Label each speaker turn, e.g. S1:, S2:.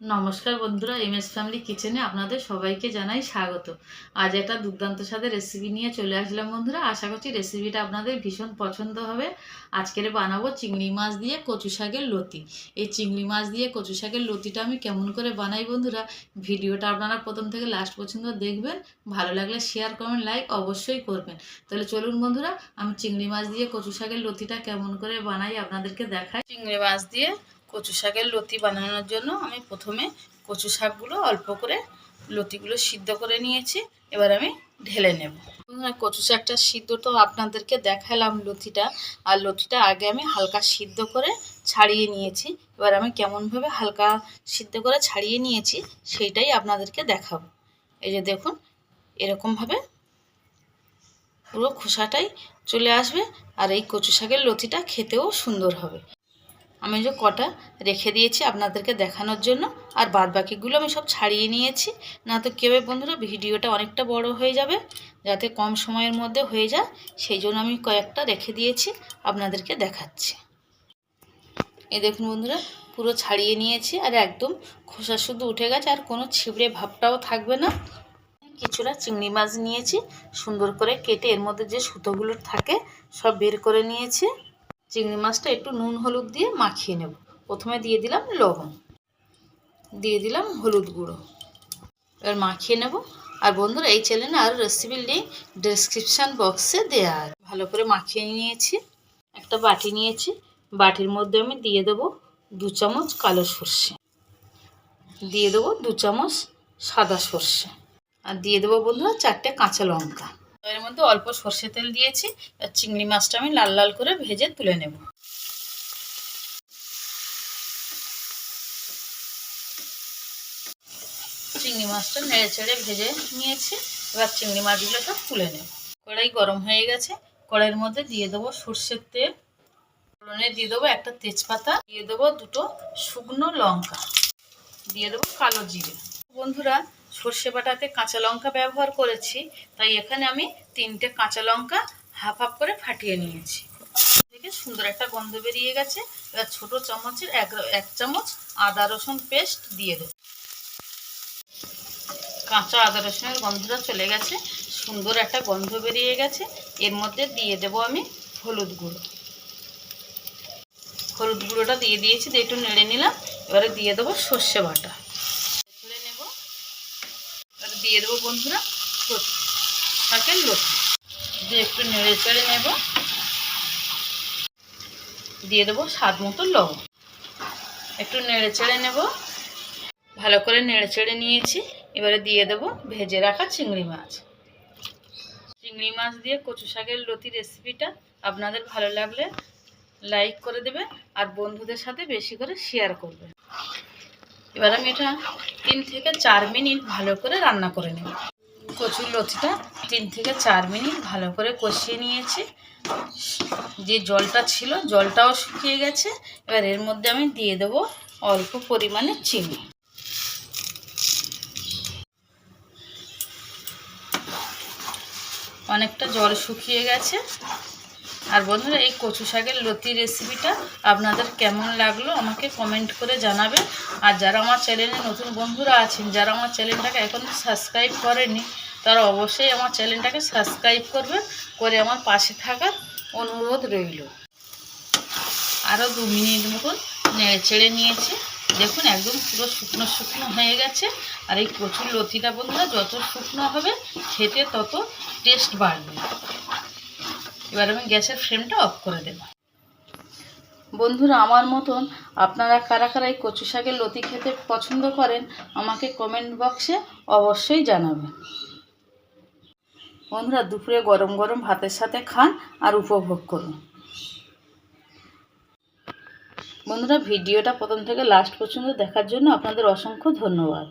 S1: নমস্কার বন্ধুরা M S family কিচেনে আপনাদের সবাইকে জানাই স্বাগত। আজ একটা দুর্দান্ত স্বাদের রেসিপি নিয়ে চলে আসলাম বন্ধুরা। আশা করছি রেসিপিটা আপনাদের ভীষণ পছন্দ হবে। আজকের বানাবো চিংড়ি মাছ দিয়ে কচু শাকের লতি। এই চিংড়ি মাছ দিয়ে কচু শাকের লতিটা আমি কেমন করে বানাই বন্ধুরা, ভিডিওটা আপনারা প্রথম থেকে লাস্ট পর্যন্ত দেখবেন। ভালো লাগলে শেয়ার কমেন্ট লাইক অবশ্যই করবেন। তাহলে চলুন বন্ধুরা, আমি চিংড়ি মাছ দিয়ে কচু শাকের লতিটা কেমন করে বানাই আপনাদেরকে দেখাই। চিংড়ি মাছ দিয়ে কচু শাকের লতি বানানোর জন্য আমি প্রথমে কচু শাকগুলো অল্প করে লতিগুলো সিদ্ধ করে নিয়েছি। এবার আমি ঢেলে নেব। কচু শাকটা সিদ্ধ তো আপনাদেরকে দেখালাম লতিটা। আর লতিটা আগে আমি হালকা সিদ্ধ করে ছাড়িয়ে নিয়েছি। এবার আমি কেমনভাবে হালকা সিদ্ধ করে ছাড়িয়ে নিয়েছি সেইটাই আপনাদেরকে দেখাবো। এই যে দেখুন, এরকমভাবে পুরো খোসাটাই চলে আসবে। আর এই কচু শাকের লতিটা খেতেও সুন্দর হবে। আমি যে কটা রেখে দিয়েছি আপনাদেরকে দেখানোর জন্য, আর বাদ বাকিগুলো আমি সব ছাড়িয়ে নিয়েছি। না তো কেউ বন্ধুরা, ভিডিওটা অনেকটা বড় হয়ে যাবে, যাতে কম সময়ের মধ্যে হয়ে যায়, সেই জন্য আমি কয়েকটা রেখে দিয়েছি, আপনাদেরকে দেখাচ্ছি। এ দেখুন বন্ধুরা, পুরো ছাড়িয়ে নিয়েছি, আর একদম খোসা শুধু উঠে গেছে, আর কোনো ছিবড়ে ভাবটাও থাকবে না। কিছুটা চিংড়ি মাছ নিয়েছি, সুন্দর করে কেটে এর মধ্যে যে সুতোগুলো থাকে, সব বের করে নিয়েছি। চিংড়ি মাছটা একটু নুন হলুদ দিয়ে মাখিয়ে নেব। প্রথমে দিয়ে দিলাম লবণ। দিয়ে দিলাম হলুদ গুঁড়ো। এবার মাখিয়ে নেব। আর বন্ধুরা, এই চ্যানেলে আরও রেসিপির লিঙ্ক ডেসক্রিপশান বক্সে দেওয়া আছে। ভালো করে মাখিয়ে নিয়েছি। একটা বাটি নিয়েছি। বাটির মধ্যে আমি দিয়ে দেবো দু চামচ কালো সর্ষে। দিয়ে দেবো দু চামচ সাদা সর্ষে। আর দিয়ে দেবো বন্ধুরা চারটে কাঁচা লঙ্কা। এর মধ্যে অল্প সর্ষে তেল দিয়েছি, আর চিংড়ি মাছটা আমি লাল লাল করে ভেজে তুলে নেব। চিংড়ি মাছটা নেড়ে চেড়ে ভেজে নিয়েছি, এবার চিংড়ি মাছগুলো তুলে নেব। কড়াই গরম হয়ে গেছে, কড়াইয়ের মধ্যে দিয়ে দেবো সর্ষের তেল। ফোড়নে দিয়ে দেবো একটা তেজপাতা, দিয়ে দেবো দুটো শুকনো লঙ্কা, দিয়ে দেবো কালো জিরে। বন্ধুরা সর্ষে বাটাতে কাঁচা লঙ্কা ব্যবহার করেছি, তাই এখানে আমি তিনটে কাঁচা লঙ্কা হাফ হাফ করে ফাটিয়ে নিয়েছি। থেকে সুন্দর একটা গন্ধ বেরিয়ে গেছে, এবার ছোটো চামচের এক এক চামচ আদা রসুন পেস্ট দিয়ে দেবো। কাঁচা আদা রসুনের গন্ধটা চলে গেছে, সুন্দর একটা গন্ধ বেরিয়ে গেছে, এর মধ্যে দিয়ে দেব আমি হলুদ গুঁড়ো। হলুদ গুঁড়োটা দিয়ে দিয়েছি, দিয়ে একটু নেড়ে নিলাম, এবারে দিয়ে দেবো সর্ষে বাটা। দিয়ে দেবো বন্ধুরা শাকের লতি দিয়ে একটু নেড়ে চেড়ে নেব। দিয়ে দেবো স্বাদ মতো লবণ। একটু নেড়ে চেড়ে নেব। ভালো করে নেড়ে চেড়ে নিয়েছি। এবারে দিয়ে দেবো ভেজে রাখা চিংড়ি মাছ। চিংড়ি মাছ দিয়ে কচু শাকের লতি রেসিপিটা আপনাদের ভালো লাগলে লাইক করে দেবে আর বন্ধুদের সাথে বেশি করে শেয়ার করবে এবার আমি এটা তিন থেকে চার মিনিট ভালো করে রান্না করে নেব। কচুর লতিটা তিন থেকে চার মিনিট ভালো করে কষিয়ে নিয়েছি। যে জলটা ছিল, জলটাও শুকিয়ে গেছে। এবার এর মধ্যে আমি দিয়ে দেবো অল্প পরিমাণে চিনি। অনেকটা জল শুকিয়ে গেছে। আর বন্ধুরা, এই কচু শাকের লতি রেসিপিটা আপনাদের কেমন লাগল আমাকে কমেন্ট করে জানাবেন। আর যারা আমার চ্যানেলে নতুন বন্ধুরা আছেন, যারা আমার চ্যানেলটাকে এখনও সাবস্ক্রাইব করেনি তারা অবশ্যই আমার চ্যানেলটাকে সাবস্ক্রাইব করবেন, করে আমার পাশে থাকার অনুরোধ রইল। আরও দু মিনিট মতন ছেড়ে নিয়েছি। দেখুন, একদম পুরো শুকনো শুকনো হয়ে গেছে। আর এই কচুর লতিটা বন্ধুরা, যত শুকনো হবে, খেতে তত টেস্ট বাড়বে। এবার আমি গ্যাসের ফ্লেমটা অফ করে দেব। বন্ধুরা, আমার মতন আপনারা কারা কারা এই কচু শাকের লতি খেতে পছন্দ করেন, আমাকে কমেন্ট বক্সে অবশ্যই জানাবেন। বন্ধুরা, দুপুরে গরম গরম ভাতের সাথে খান আর উপভোগ করুন। বন্ধুরা, ভিডিওটা প্রথম থেকে লাস্ট পর্যন্ত দেখার জন্য আপনাদের অসংখ্য ধন্যবাদ।